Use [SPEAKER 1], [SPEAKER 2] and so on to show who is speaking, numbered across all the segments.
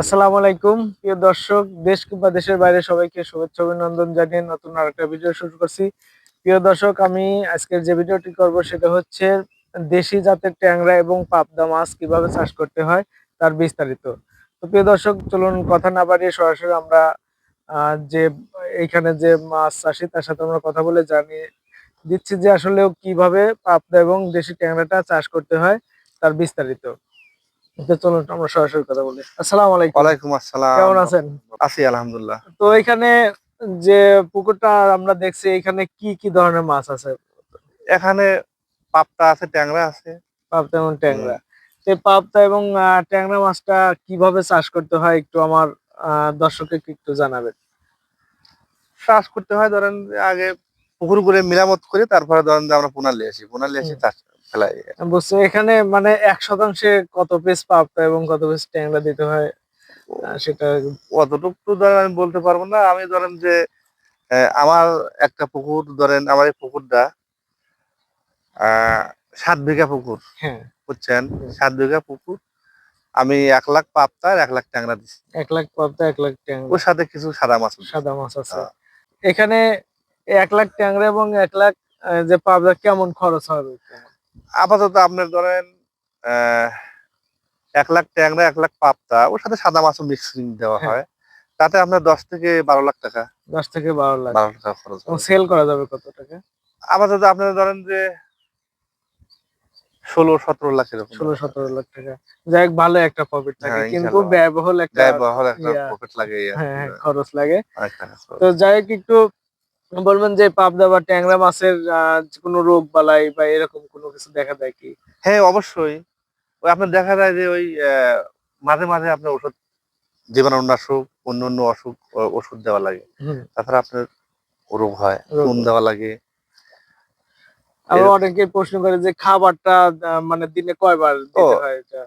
[SPEAKER 1] আসসালামু আলাইকুম, প্রিয় দর্শক, দেশ কিংবা দেশের বাইরে সবাইকে শুভেচ্ছা, অভিনন্দন জানিয়ে নতুন আরেকটা ভিডিও শুরু করছি। প্রিয় দর্শক, আমি আজকের যে ভিডিওটি করব সেটা হচ্ছে দেশি জাতের ট্যাংরা এবং পাবদা মাছ কীভাবে চাষ করতে হয় তার বিস্তারিত। তো প্রিয় দর্শক, চলুন কথা না বাড়িয়ে সরাসরি আমরা যে এইখানে যে মাছ চাষি, তার সাথে আমরা কথা বলে জানিয়ে দিচ্ছি যে আসলে কীভাবে পাবদা এবং দেশি ট্যাংরাটা চাষ করতে হয় তার বিস্তারিত। চলুন আমরা সরাসরি কথা বলি। আসসালামু আলাইকুম।
[SPEAKER 2] ওয়ালাইকুম আসসালাম।
[SPEAKER 1] কেমন আছেন?
[SPEAKER 2] আছি আলহামদুলিল্লাহ।
[SPEAKER 1] তো এখানে যে পুকুরটা আমরা দেখছি এখানে কি কি ধরনের মাছ আছে?
[SPEAKER 2] এখানে আছে ট্যাংরা আছে।
[SPEAKER 1] পাবদা এবং ট্যাংরা। পাবদা এবং ট্যাংরা মাছটা কীভাবে চাষ করতে হয় একটু আমার আহ, দর্শককে একটু জানাবেন।
[SPEAKER 2] চাষ করতে হয় ধরেন আগে পুকুর করে মেরামত করে তারপরে ধরেন আমরা পোনালি আসি। পোনালি আসি
[SPEAKER 1] হুম।
[SPEAKER 2] চাষ ফেলাই।
[SPEAKER 1] বুঝছি এখানে মানে এক শতাংশে কত পিস পাবদা এবং কত পিস ট্যাংরা দিতে হয় সেটা
[SPEAKER 2] অতটুকু তো ধরেন আমি বলতে পারব না। আমি ধরেন যে আমার একটা পুকুর ধরেন আমার এই পুকুরটা সাত বিঘা পুকুর
[SPEAKER 1] হ্যাঁ।
[SPEAKER 2] বুঝছেন? সাত বিঘা পুকুর আমি এক লাখ পাপ্তা আর এক লাখ ট্যাংরা দিচ্ছি
[SPEAKER 1] এক লাখ পাবদা এক লাখ ট্যাংরা।
[SPEAKER 2] ওর সাথে কিছু সাদা মাছ
[SPEAKER 1] সাদা মাছ আছে।
[SPEAKER 2] হ্যাঁ।
[SPEAKER 1] এখানে এক লাখ ট্যাংরা এবং এক লাখ যে পাবদা কেমন খরচ হবে?
[SPEAKER 2] আপাতত আপনার ধরেন আহ, এক লাখ ট্যাংরা এক লাখ পাপ্তা ওর সাথে সাদা মাছও মিক্সিং দেওয়া
[SPEAKER 1] হ্যাঁ।
[SPEAKER 2] তাতে আপনার দশ থেকে বারো লাখ টাকা।
[SPEAKER 1] দশ থেকে বারো লাখ।
[SPEAKER 2] বারো টাকা খরচ
[SPEAKER 1] সেল করা যাবে কত টাকা?
[SPEAKER 2] আপাতত আপনার ধরেন যে ষোলো সতেরো লাখ এরকম।
[SPEAKER 1] ষোলো সতেরো লাখ টাকা। যাই হোক ভালো একটা প্রফিট থাকে
[SPEAKER 2] হ্যাঁ,
[SPEAKER 1] কিন্তু ব্যয়বহুল একটা
[SPEAKER 2] ব্যয়বহুল একটা প্রফিট লাগে।
[SPEAKER 1] হ্যাঁ হ্যাঁ, খরচ লাগে। তো যাই হোক একটু বলবেন যে পাবদা বা ট্যাংরা মাছের কোনো রোগ বালাই বা এরকম কোনো কিছু দেখা দেয় কি?
[SPEAKER 2] হ্যাঁ অবশ্যই। ওই আপনার দেখা যায় যে ওই মাঝে মাঝে আপনার ওষুধ জীবাণুনাশক অন্য অন্য অসুখ ওষুধ দেওয়া লাগে। তাছাড়া আপনার রোগ হয়
[SPEAKER 1] রোগ
[SPEAKER 2] দেওয়া লাগে।
[SPEAKER 1] আবার অনেকে প্রশ্ন করে যে খাবারটা মানে দিনে কয়বার দিতে হয় এটা?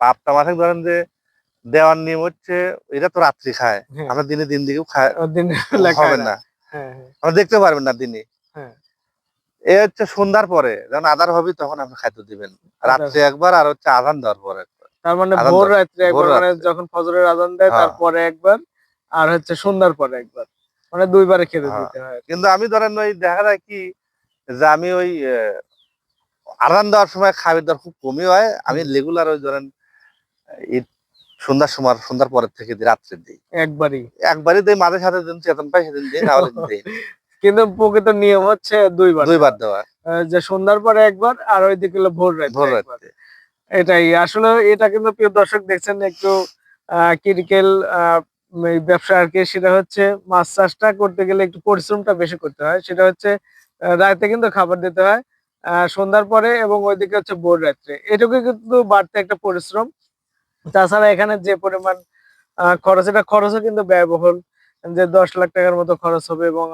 [SPEAKER 2] পাপটা মাছে ধরেন যে দেওয়ার নিয়ম হচ্ছে এটা তো রাত্রি খায়।
[SPEAKER 1] হ্যাঁ।
[SPEAKER 2] আমরা দিনে দিন দিকেও খায়।
[SPEAKER 1] দিনে
[SPEAKER 2] হবে না।
[SPEAKER 1] হ্যাঁ হ্যাঁ।
[SPEAKER 2] দেখতে পারবেন না দিনে।
[SPEAKER 1] হ্যাঁ।
[SPEAKER 2] এ হচ্ছে সন্ধ্যার পরে যখন আধার হবে তখন আপনি খাদ্য দিবেন। রাত্রে একবার আর হচ্ছে আধান দেওয়ার পরে
[SPEAKER 1] তার মানে ভোর
[SPEAKER 2] দেয়।
[SPEAKER 1] রাত্রে একবার মানে যখন ফজরের আজান দেয়। তারপরে একবার আর হচ্ছে সন্ধ্যার পরে একবার। মানে দুইবারে খেতে। দিতে হয়
[SPEAKER 2] কিন্তু আমি ধরেন ওই দেখা যায় কি যে আমি ওই আদান দেওয়ার সময় খাবার দেওয়ার খুব কমই হয়। আমি রেগুলার ওই ধরেন এই সন্ধ্যার সময় সন্ধ্যার পরের থেকে দিই, রাত্রে দিই।
[SPEAKER 1] একবারই।
[SPEAKER 2] একবারই দিই মাঝে সাথে দিন চেতন পাই সেদিন দিই নাহলে দিই
[SPEAKER 1] কিন্তু প্রকৃত নিয়ম হচ্ছে দুইবার।
[SPEAKER 2] দুইবার দেওয়া।
[SPEAKER 1] যে সন্ধ্যার পরে একবার আর ওইদিকে ভোর রাত্রে
[SPEAKER 2] ভোর। রাত্রে।
[SPEAKER 1] এটাই। আসলে এটা কিন্তু প্রিয় দর্শক দেখছেন একটু ক্রিটিক্যাল ব্যবসা আর কি সেটা হচ্ছে মাছ চাষটা করতে গেলে একটু পরিশ্রমটা বেশি করতে হয়। সেটা হচ্ছে রাতে কিন্তু খাবার দিতে হয় আহ, সন্ধ্যার পরে এবং ওইদিকে হচ্ছে ভোর রাত্রে। এটুকু কিন্তু বাড়তে একটা পরিশ্রম। তাছাড়া এখানে যে পরিমাণ খরচ, এটা খরচও কিন্তু ব্যয়বহুল। যে দশ লাখ টাকার মতো খরচ হবে এবং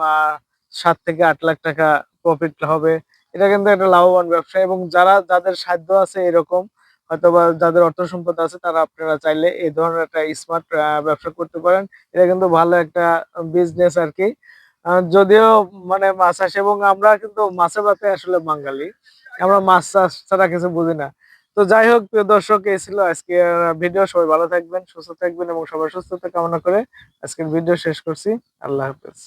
[SPEAKER 1] সাত থেকে আট লাখ টাকা প্রফিট হবে। এটা কিন্তু একটা লাভবান ব্যবসা এবং যারা, যাদের সাধ্য আছে এরকম অথবা যাদের অর্থ সম্পদ আছে, তারা আপনারা চাইলে এই ধরনের একটা স্মার্ট ব্যবসা করতে পারেন। এটা কিন্তু ভালো একটা বিজনেস আর কি। যদিও মানে মাছ চাষ এবং আমরা কিন্তু মাছে ভাতে আসলে বাঙালি। আমরা মাছ চাষ ছাড়া কিছু বুঝি না। তো যাই হোক, প্রিয় দর্শক, এই ছিল আজকে ভিডিও। সবাই ভালো থাকবেন, সুস্থ থাকবেন এবং সবার সুস্থতা কামনা করে আজকের ভিডিও শেষ করছি। আল্লাহ হাফেজ।